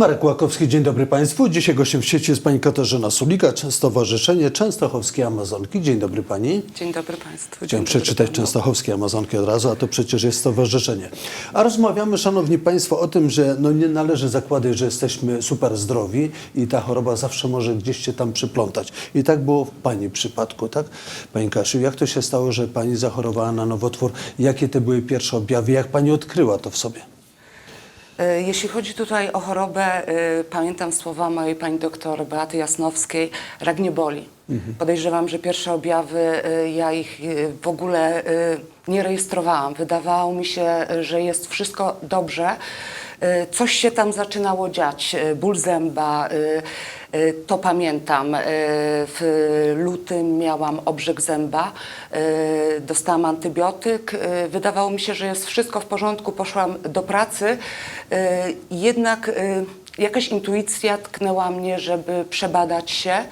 Marek Łakowski, dzień dobry Państwu. Dzisiaj gościem w sieci jest Pani Katarzyna Sulika, Stowarzyszenie Częstochowskie Amazonki. Dzień dobry Pani. Dzień dobry Państwu. Dzień Chciałem przeczytać panu. Częstochowskie Amazonki od razu, a to przecież jest stowarzyszenie. A rozmawiamy, Szanowni Państwo, o tym, że no nie należy zakładać, że jesteśmy super zdrowi i ta choroba zawsze może gdzieś się tam przyplątać. I tak było w Pani przypadku, tak? Pani Kasiu, jak to się stało, że Pani zachorowała na nowotwór? Jakie to były pierwsze objawy? Jak Pani odkryła to w sobie? E, Jeśli chodzi tutaj o chorobę, e, pamiętam słowa mojej pani doktor Beaty Jasnowskiej, rak nie boli. Podejrzewam, że pierwsze objawy, e, ja ich w ogóle nie rejestrowałam. Wydawało mi się, że jest wszystko dobrze. Coś się tam zaczynało dziać, ból zęba, to pamiętam. E, W lutym miałam obrzeg zęba, e, dostałam antybiotyk. Wydawało mi się, że jest wszystko w porządku, poszłam do pracy. Jednak jakaś intuicja tknęła mnie, żeby przebadać się.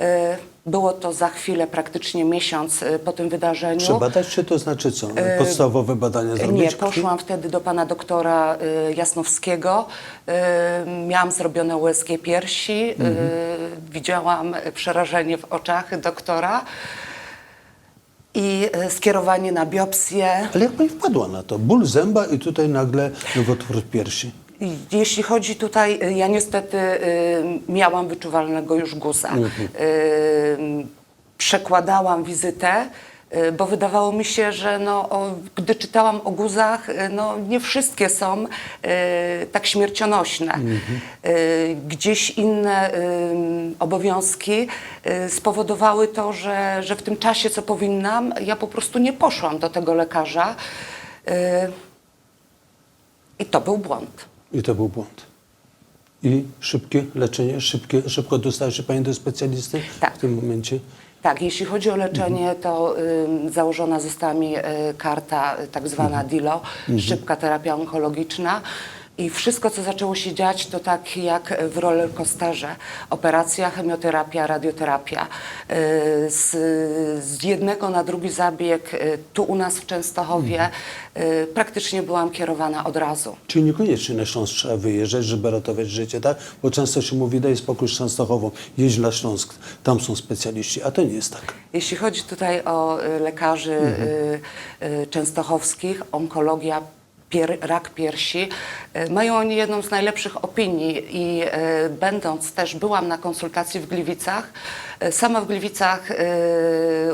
E, Było to za chwilę, praktycznie miesiąc e, po tym wydarzeniu. Przebadać się to znaczy co? Podstawowe badania zrobić? Nie, poszłam wtedy do pana doktora y, Jasnowskiego. Y, miałam zrobione USG piersi. Mhm. Y, widziałam przerażenie w oczach doktora i y, skierowanie na biopsję. Ale jak pani wpadła na to? Ból zęba i tutaj nagle nowotwór piersi. Jeśli chodzi tutaj, y, ja niestety y, miałam wyczuwalnego już guza. Y, Przekładałam wizytę, bo wydawało mi się, że no, o, gdy czytałam o guzach, no, nie wszystkie są y, tak śmiercionośne. Y, Gdzieś inne y, obowiązki y, spowodowały to, że, że w tym czasie, co powinnam, ja po prostu nie poszłam do tego lekarza. Y, I to był błąd. I to był błąd. I szybkie leczenie, szybkie, szybko dostała się pani do specjalisty Tak. w tym momencie? Tak, jeśli chodzi o leczenie, to ym, założona została mi y, karta y, tak zwana DILO, szybka terapia onkologiczna. I wszystko, co zaczęło się dziać, to tak jak w rollercoasterze. Operacja, chemioterapia, radioterapia. Y, Z, z jednego na drugi zabieg y, tu u nas w Częstochowie y, praktycznie byłam kierowana od razu. Czyli niekoniecznie na Śląsk trzeba wyjeżdżać, żeby ratować życie, tak? Bo często się mówi, daj spokój z Częstochową, jedź na Śląsk, tam są specjaliści, a to nie jest tak. Jeśli chodzi tutaj o lekarzy y, częstochowskich, onkologia, pier, rak piersi, y, mają oni jedną z najlepszych opinii i y, będąc też, byłam na konsultacji w Gliwicach, y, sama w Gliwicach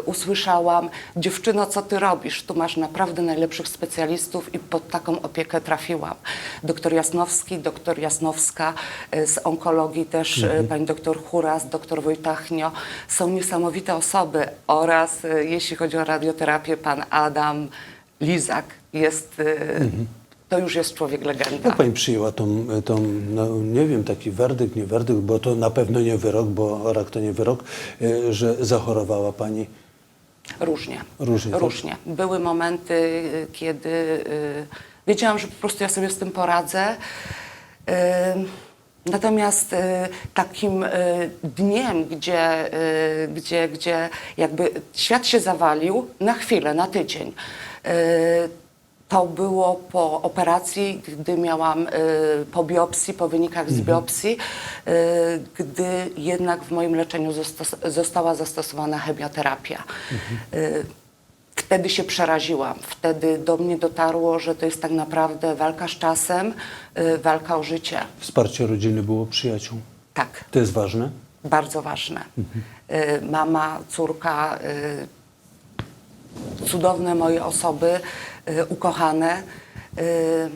usłyszałam, dziewczyno, co ty robisz? Tu masz naprawdę najlepszych specjalistów i pod taką opiekę trafiłam. Doktor Jasnowski, doktor Jasnowska z onkologii też, y, pani doktor Huras, doktor Wojtachnio. Są niesamowite osoby oraz jeśli chodzi o radioterapię, pan Adam Lizak jest, y, to już jest człowiek legenda. Jak pani przyjęła tą, tą no, nie wiem, taki werdykt, nie werdykt, bo to na pewno nie wyrok, bo rak to nie wyrok, y, że zachorowała pani Różnie. Różnie, tak? Różnie. Były momenty, y, kiedy y, wiedziałam, że po prostu ja sobie z tym poradzę. Y, Natomiast y, takim y, dniem, gdzie, y, gdzie, gdzie jakby świat się zawalił na chwilę, na tydzień. Y, To było po operacji, gdy miałam y, po biopsji, po wynikach z biopsji, y, gdy jednak w moim leczeniu została zastosowana chemioterapia. Y, Wtedy się przeraziłam. Wtedy do mnie dotarło, że to jest tak naprawdę walka z czasem, walka o życie. Wsparcie rodziny było przyjaciół. Tak, To jest ważne? bardzo ważne. Y, Mama, córka, cudowne moje osoby, y, ukochane. Y,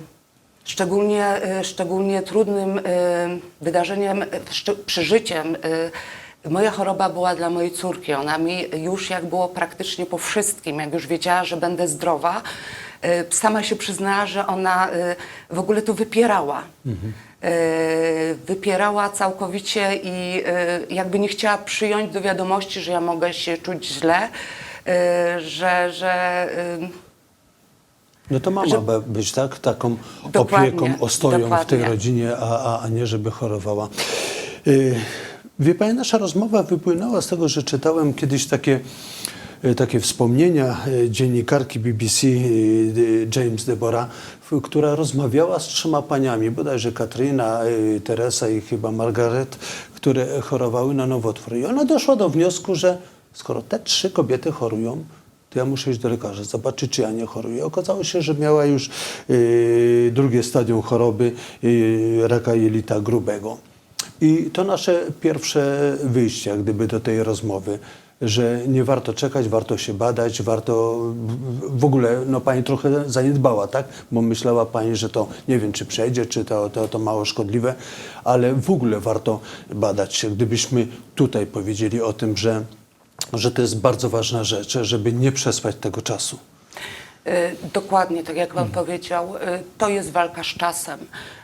Szczególnie, y, szczególnie trudnym wydarzeniem, przeżyciem. Moja choroba była dla mojej córki. Ona mi już jak było praktycznie po wszystkim, jak już wiedziała, że będę zdrowa, sama się przyznała, że ona w ogóle to wypierała. Y, Wypierała całkowicie i jakby nie chciała przyjąć do wiadomości, że ja mogę się czuć źle, że, że y, No to mama Że- ma być tak, taką Dokładnie, opieką, ostoją w tej dokładnie. rodzinie, a, a, a nie żeby chorowała. Y, Wie pani, nasza rozmowa wypłynęła z tego, że czytałem kiedyś takie takie wspomnienia dziennikarki BBC James Deborah, w- która rozmawiała z trzema paniami, bodajże Katryna, e, Teresa i chyba Margaret, które chorowały na nowotwór. I ona doszła do wniosku, że skoro te trzy kobiety chorują, to ja muszę iść do lekarza, zobaczyć, czy ja nie choruję. Okazało się, że miała już e, drugie stadium choroby e, raka jelita grubego. I to nasze pierwsze wyjście, jak gdyby do tej rozmowy, że nie warto czekać, warto się badać, warto w ogóle, no pani trochę zaniedbała, tak? Bo myślała pani, że to nie wiem, czy przejdzie, czy to, to, to mało szkodliwe, ale w ogóle warto badać się. Gdybyśmy tutaj powiedzieli o tym, że, że to jest bardzo ważna rzecz, żeby nie przespać tego czasu. Y, Dokładnie, tak jak Pan Mhm. powiedział, y, to jest walka z czasem.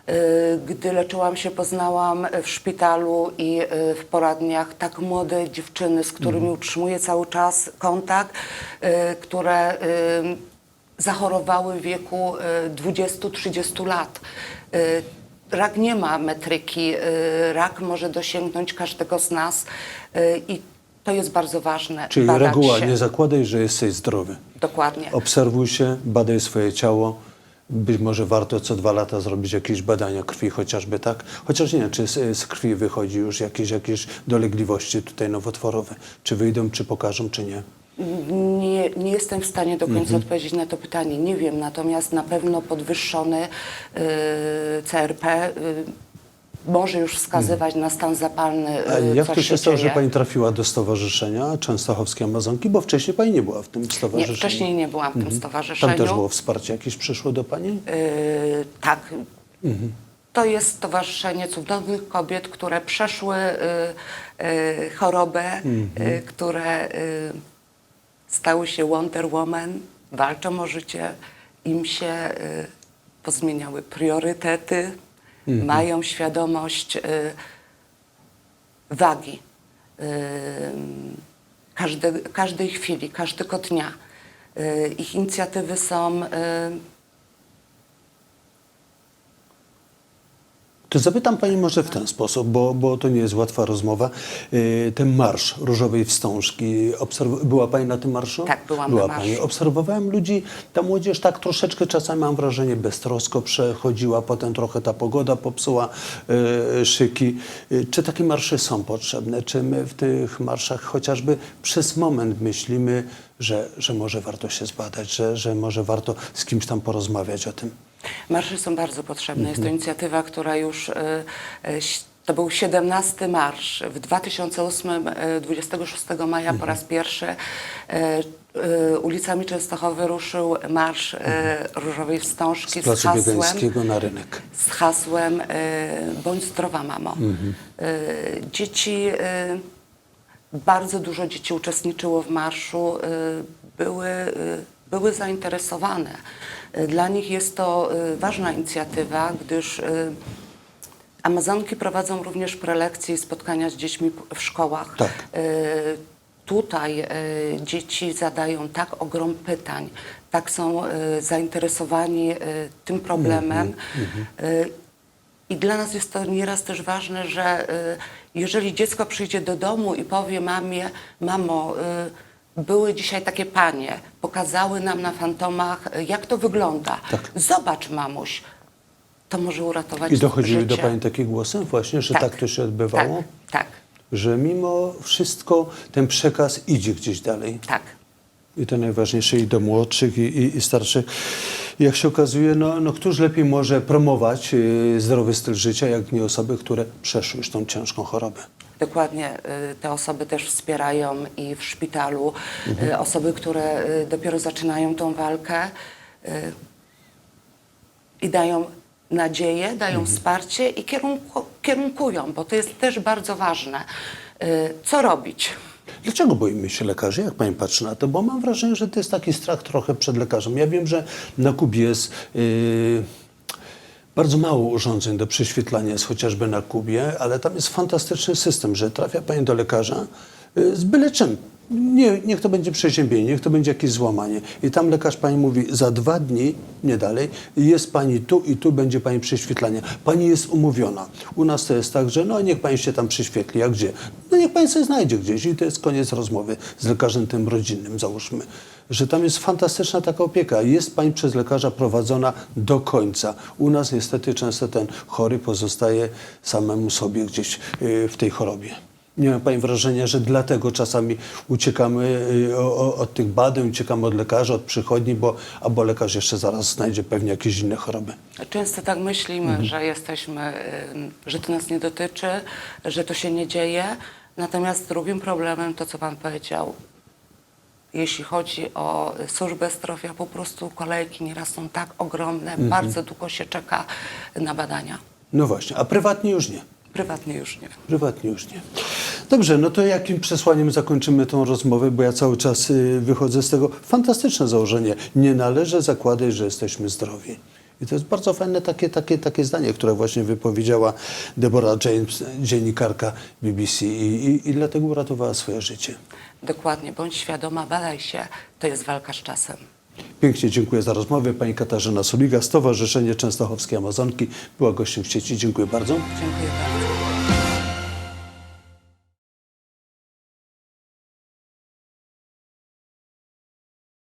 Y, Gdy leczyłam się, poznałam w szpitalu i w poradniach tak młode dziewczyny, z którymi Mhm. utrzymuję cały czas kontakt, które zachorowały w wieku y, 20-30 lat. Rak nie ma metryki, rak może dosięgnąć każdego z nas i to jest bardzo ważne. Czyli badać reguła, się. nie zakładaj, że jesteś zdrowy. Dokładnie. Obserwuj się, badaj swoje ciało. Być może warto co dwa lata zrobić jakieś badania krwi chociażby, tak? Chociaż nie wiem, czy z, z krwi wychodzi już jakieś, jakieś dolegliwości tutaj nowotworowe. Czy wyjdą, czy pokażą, czy nie. Nie, nie jestem w stanie do końca odpowiedzieć na to pytanie. Nie wiem, natomiast na pewno podwyższony y, CRP y, może już wskazywać na stan zapalny. A y, jak to się stało, że pani trafiła do Stowarzyszenia Częstochowskie Amazonki? Bo wcześniej pani nie była w tym Nie, stowarzyszeniu. wcześniej nie byłam w tym stowarzyszeniu. Tam też było wsparcie jakieś przyszło do pani? Y, tak. To jest Stowarzyszenie Cudownych Kobiet, które przeszły y, y, chorobę, y, które y, stały się Wonder Woman, walczą o życie, im się pozmieniały priorytety, mają świadomość y, wagi y, każde, każdej chwili, każdego dnia. Y, Ich inicjatywy są y, To zapytam Pani może w ten sposób, bo, bo to nie jest łatwa rozmowa. Yy, ten marsz Różowej Wstążki, obserw- była Pani na tym marszu? Tak, byłam była na Pani. marszu. Obserwowałem ludzi, ta młodzież tak troszeczkę czasami mam wrażenie beztrosko przechodziła, potem trochę ta pogoda popsuła yy, szyki. Yy, czy takie marsze są potrzebne? Czy my w tych marszach chociażby przez moment myślimy, że, że może warto się zbadać, że, że może warto z kimś tam porozmawiać o tym? Marsze są bardzo potrzebne. Jest to inicjatywa, która już, e, e, to był 17 marsz. W 2008, e, 26 maja po raz pierwszy e, e, ulicami Częstochowy ruszył marsz e, Różowej Wstążki Z z, hasłem, na rynek. z hasłem e, Bądź zdrowa mamo. E, dzieci, e, bardzo dużo dzieci uczestniczyło w marszu, e, były, e, były zainteresowane. Dla nich jest to e, ważna inicjatywa, gdyż e, Amazonki prowadzą również prelekcje i spotkania z dziećmi w szkołach. Tak. E, Tutaj dzieci zadają tak ogrom pytań, tak są zainteresowani tym problemem. E, I dla nas jest to nieraz też ważne, że jeżeli dziecko przyjdzie do domu i powie mamie, mamo, były dzisiaj takie panie, pokazały nam na fantomach, e, jak to wygląda. Tak. Zobacz, mamuś, to może uratować I dochodziły życie. do Pani takie głosy właśnie, że tak, to się odbywało? Tak, tak, Że mimo wszystko ten przekaz idzie gdzieś dalej. tak. I to najważniejsze i do młodszych, i, i, i starszych. Jak się okazuje, no, no któż lepiej może promować y, zdrowy styl życia, jak nie osoby, które przeszły już tą ciężką chorobę. Dokładnie. y, Te osoby też wspierają i w szpitalu. Mhm. y, Osoby, które dopiero zaczynają tą walkę i dają nadzieję, dają Mhm. wsparcie i kierunku, kierunkują, bo to jest też bardzo ważne. Co robić? Dlaczego boimy się lekarzy, jak Pani patrzy na to? Bo mam wrażenie, że to jest taki strach trochę przed lekarzem. Ja wiem, że na Kubie jest yy, bardzo mało urządzeń do prześwietlania, jest chociażby na Kubie, ale tam jest fantastyczny system, że trafia Pani do lekarza yy, z byle czym. Nie, niech to będzie przeziębienie, niech to będzie jakieś złamanie. I tam lekarz pani mówi, za dwa dni, nie dalej, jest pani tu i tu będzie pani prześwietlanie. Pani jest umówiona. U nas to jest tak, że no niech pani się tam prześwietli, a gdzie? No niech pani sobie znajdzie gdzieś i to jest koniec rozmowy z lekarzem tym rodzinnym, załóżmy. Że tam jest fantastyczna taka opieka. Jest pani przez lekarza prowadzona do końca. U nas niestety często ten chory pozostaje samemu sobie gdzieś yy, w tej chorobie. Nie ma Pani wrażenia, że dlatego czasami uciekamy y, od tych badań, uciekamy od lekarza, od przychodni, bo albo lekarz jeszcze zaraz znajdzie pewnie jakieś inne choroby. Często tak myślimy, że jesteśmy, y, że to nas nie dotyczy, że to się nie dzieje. Natomiast drugim problemem, to co Pan powiedział, jeśli chodzi o służbę zdrowia, po prostu kolejki nieraz są tak ogromne, bardzo długo się czeka na badania. No właśnie, a prywatnie już nie. Prywatnie już nie. Prywatnie już nie. Dobrze, no to jakim przesłaniem zakończymy tą rozmowę, bo ja cały czas y, wychodzę z tego. Fantastyczne założenie. Nie należy zakładać, że jesteśmy zdrowi. I to jest bardzo fajne takie, takie, takie zdanie, które właśnie wypowiedziała Deborah James, dziennikarka BBC i, i, i dlatego uratowała swoje życie. Dokładnie, bądź świadoma, badaj się, to jest walka z czasem. Pięknie dziękuję za rozmowę. Pani Katarzyna Soliga, Stowarzyszenie Częstochowskiej Amazonki była gościem w sieci. Dziękuję bardzo. Dziękuję bardzo.